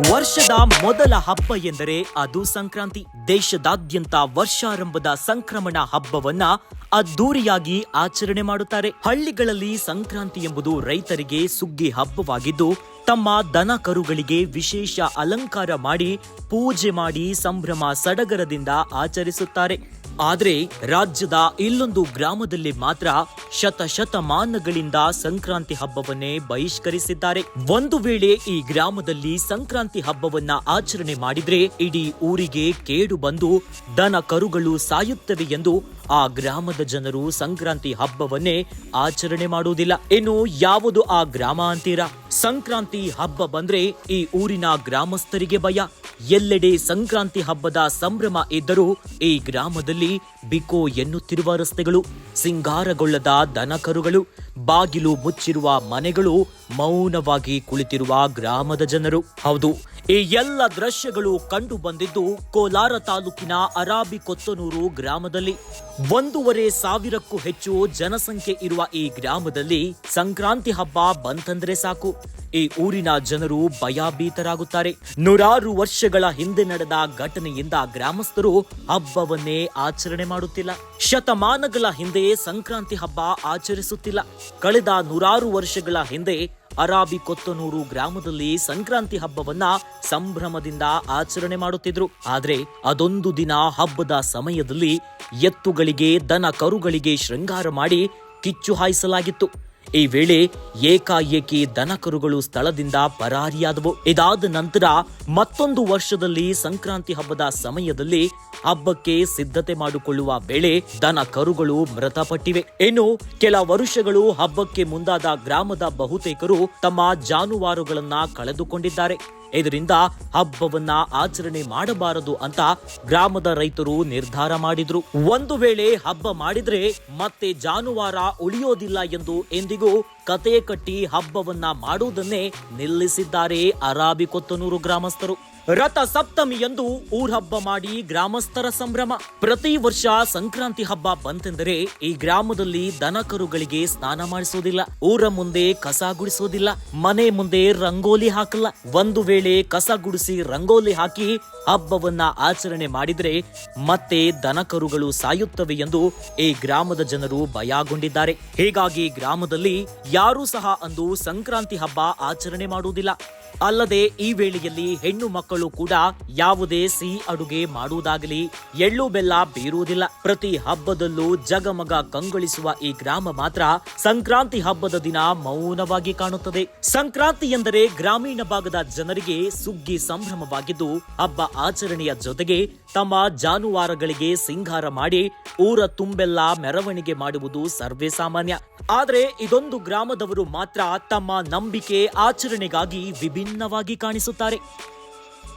ಮೊದಲ ಹಬ್ಬ ಎಂದರೆ ಅದು ಸಂಕ್ರಾಂತಿ. ದೇಶದಾದ್ಯಂತ ವರ್ಷಾರಂಭದ ಸಂಕ್ರಮಣ ಹಬ್ಬವನ್ನ ಅದ್ದೂರಿಯಾಗಿ ಆಚರಣೆ ಮಾಡುತ್ತಾರೆ. ಹಳ್ಳಿಗಳಲ್ಲಿ ಸಂಕ್ರಾಂತಿ ಎಂಬುದು ರೈತರಿಗೆ ಸುಗ್ಗಿ ಹಬ್ಬವಾಗಿದ್ದು, ತಮ್ಮ ದನ ಕರುಗಳಿಗೆ ವಿಶೇಷ ಅಲಂಕಾರ ಮಾಡಿ, ಪೂಜೆ ಮಾಡಿ ಸಂಭ್ರಮ ಸಡಗರದಿಂದ ಆಚರಿಸುತ್ತಾರೆ. ಆದ್ರೆ ರಾಜ್ಯದ ಇಲ್ಲೊಂದು ಗ್ರಾಮದಲ್ಲಿ ಮಾತ್ರ ಶತಶತಮಾನಗಳಿಂದ ಸಂಕ್ರಾಂತಿ ಹಬ್ಬವನ್ನೇ ಬಹಿಷ್ಕರಿಸಿದ್ದಾರೆ. ಒಂದು ವೇಳೆ ಈ ಗ್ರಾಮದಲ್ಲಿ ಸಂಕ್ರಾಂತಿ ಹಬ್ಬವನ್ನ ಆಚರಣೆ ಮಾಡಿದ್ರೆ ಇಡೀ ಊರಿಗೆ ಕೇಡು ಬಂದು ದನ ಕರುಗಳು ಸಾಯುತ್ತವೆ ಎಂದು ಆ ಗ್ರಾಮದ ಜನರು ಸಂಕ್ರಾಂತಿ ಹಬ್ಬವನ್ನೇ ಆಚರಣೆ ಮಾಡುವುದಿಲ್ಲ ಇನ್ನು ಯಾವುದು ಆ ಗ್ರಾಮ ಅಂತೀರಾ? ಸಂಕ್ರಾಂತಿ ಹಬ್ಬ ಬಂದ್ರೆ ಈ ಊರಿನ ಗ್ರಾಮಸ್ಥರಿಗೆ ಭಯ. ಎಲ್ಲೆಡೆ ಸಂಕ್ರಾಂತಿ ಹಬ್ಬದ ಸಂಭ್ರಮ ಇದ್ದರೂ ಈ ಗ್ರಾಮದಲ್ಲಿ ಬಿಕೋ ಎನ್ನುತ್ತಿರುವ ರಸ್ತೆಗಳು, ಸಿಂಗಾರಗೊಳ್ಳದ ದನಕರುಗಳು, ಬಾಗಿಲು ಮುಚ್ಚಿರುವ ಮನೆಗಳು ಮೌನವಾಗಿ ಕುಳಿತಿರುವ ಗ್ರಾಮದ ಜನರು. ಹೌದು ಈ ಎಲ್ಲ ದೃಶ್ಯಗಳು ಕಂಡು ಬಂದಿದ್ದು ಕೋಲಾರ ತಾಲೂಕಿನ ಅರಾಬಿ ಕೊತ್ತನೂರು ಗ್ರಾಮದಲ್ಲಿ. ಒಂದೂವರೆ ಸಾವಿರಕ್ಕೂ ಹೆಚ್ಚು ಜನಸಂಖ್ಯೆ ಇರುವ ಈ ಗ್ರಾಮದಲ್ಲಿ ಸಂಕ್ರಾಂತಿ ಹಬ್ಬ ಬಂತಂದ್ರೆ ಸಾಕು. ಈ ಊರಿನ ಜನರು ಭಯಭೀತರಾಗುತ್ತಾರೆ. ನೂರಾರು ವರ್ಷಗಳ ಹಿಂದೆ ನಡೆದ ಘಟನೆಯಿಂದ ಗ್ರಾಮಸ್ಥರು ಹಬ್ಬವನ್ನೇ ಆಚರಣೆ ಮಾಡುತ್ತಿಲ್ಲ. ಶತಮಾನಗಳ ಹಿಂದೆ ಸಂಕ್ರಾಂತಿ ಹಬ್ಬ ಆಚರಿಸುತ್ತಿಲ್ಲ. ಕಳೆದ ನೂರಾರು ವರ್ಷಗಳ ಹಿಂದೆ ಅರಾಬಿ ಕೊತ್ತನೂರು ಗ್ರಾಮದಲ್ಲಿ ಸಂಕ್ರಾಂತಿ ಹಬ್ಬವನ್ನ ಸಂಭ್ರಮದಿಂದ ಆಚರಣೆ ಮಾಡುತ್ತಿದ್ರು. ಆದ್ರೆ ಅದೊಂದು ದಿನ ಹಬ್ಬದ ಸಮಯದಲ್ಲಿ ಎತ್ತುಗಳಿಗೆ ದನ ಕರುಗಳಿಗೆ ಶೃಂಗಾರ ಮಾಡಿ ಕಿಚ್ಚು ಹಾಯಿಸಲಾಗಿತ್ತು. ಈ ವೇಳೆ ಏಕಾಏಕಿ ದನಕರುಗಳು ಸ್ಥಳದಿಂದ ಪರಾರಿಯಾದವು. ಇದಾದ ನಂತರ ಮತ್ತೊಂದು ವರ್ಷದಲ್ಲಿ ಸಂಕ್ರಾಂತಿ ಹಬ್ಬದ ಸಮಯದಲ್ಲಿ ಹಬ್ಬಕ್ಕೆ ಸಿದ್ಧತೆ ಮಾಡಿಕೊಳ್ಳುವ ವೇಳೆ ದನ ಕರುಗಳು ಮೃತಪಟ್ಟಿವೆ. ಇನ್ನು ಕೆಲ ವರುಷಗಳು ಹಬ್ಬಕ್ಕೆ ಮುಂದಾದ ಗ್ರಾಮದ ಬಹುತೇಕರು ತಮ್ಮ ಜಾನುವಾರುಗಳನ್ನ ಕಳೆದುಕೊಂಡಿದ್ದಾರೆ. ಇದರಿಂದ ಹಬ್ಬವನ್ನ ಆಚರಣೆ ಮಾಡಬಾರದು ಅಂತ ಗ್ರಾಮದ ರೈತರು ನಿರ್ಧಾರ ಮಾಡಿದ್ರು. ಒಂದು ವೇಳೆ ಹಬ್ಬ ಮಾಡಿದ್ರೆ ಮತ್ತೆ ಜಾನುವಾರ ಉಳಿಯೋದಿಲ್ಲ ಎಂದು Go. ಕತೆ ಕಟ್ಟಿ ಹಬ್ಬವನ್ನ ಮಾಡುವುದನ್ನೇ ನಿಲ್ಲಿಸಿದ್ದಾರೆ ಅರಾಬಿ ಕೊತ್ತನೂರು ಗ್ರಾಮಸ್ಥರು. ರಥ ಸಪ್ತಮಿಯಂದು ಊರ್ಹಬ್ಬ ಮಾಡಿ ಗ್ರಾಮಸ್ಥರ ಸಂಭ್ರಮ. ಪ್ರತಿ ವರ್ಷ ಸಂಕ್ರಾಂತಿ ಹಬ್ಬ ಬಂತೆಂದರೆ ಈ ಗ್ರಾಮದಲ್ಲಿ ದನಕರುಗಳಿಗೆ ಸ್ನಾನ ಮಾಡಿಸೋದಿಲ್ಲ. ಊರ ಮುಂದೆ ಕಸ ಗುಡಿಸುವುದಿಲ್ಲ ಮನೆ ಮುಂದೆ ರಂಗೋಲಿ ಹಾಕಲ್ಲ. ಒಂದು ವೇಳೆ ಕಸ ಗುಡಿಸಿ ರಂಗೋಲಿ ಹಾಕಿ ಹಬ್ಬವನ್ನ ಆಚರಣೆ ಮಾಡಿದರೆ ಮತ್ತೆ ದನಕರುಗಳು ಸಾಯುತ್ತವೆ ಎಂದು ಈ ಗ್ರಾಮದ ಜನರು ಭಯಗೊಂಡಿದ್ದಾರೆ. ಹೀಗಾಗಿ ಗ್ರಾಮದಲ್ಲಿ ಯಾರೂ ಸಹ ಅಂದು ಸಂಕ್ರಾಂತಿ ಹಬ್ಬ ಆಚರಣೆ ಮಾಡುವುದಿಲ್ಲ. ಅಲ್ಲದೆ ಈ ವೇಳೆಯಲ್ಲಿ ಹೆಣ್ಣು ಮಕ್ಕಳು ಕೂಡ ಯಾವುದೇ ಸಿಹಿ ಅಡುಗೆ ಮಾಡುವುದಾಗಲಿ, ಎಳ್ಳು ಬೆಲ್ಲ ಬೀರುವುದಿಲ್ಲ. ಪ್ರತಿ ಹಬ್ಬದಲ್ಲೂ ಜಗಮಗ ಕಂಗೊಳಿಸುವ ಈ ಗ್ರಾಮ ಮಾತ್ರ ಸಂಕ್ರಾಂತಿ ಹಬ್ಬದ ದಿನ ಮೌನವಾಗಿ ಕಾಣುತ್ತದೆ. ಸಂಕ್ರಾಂತಿ ಎಂದರೆ ಗ್ರಾಮೀಣ ಭಾಗದ ಜನರಿಗೆ ಸುಗ್ಗಿ ಸಂಭ್ರಮವಾಗಿದ್ದು, ಹಬ್ಬ ಆಚರಣೆಯ ಜೊತೆಗೆ ತಮ್ಮ ಜಾನುವಾರುಗಳಿಗೆ ಸಿಂಗಾರ ಮಾಡಿ, ಊರ ತುಂಬೆಲ್ಲ ಮೆರವಣಿಗೆ ಮಾಡುವುದು ಸರ್ವೇ ಸಾಮಾನ್ಯ. ಇದೊಂದು ಇದೊಂದು ಗ್ರಾಮದವರು ಮಾತ್ರ ತಮ್ಮ ನಂಬಿಕೆ ಆಚರಣೆಗಾಗಿ ವಿಭಿನ್ನವಾಗಿ ಕಾಣಿಸುತ್ತಾರೆ.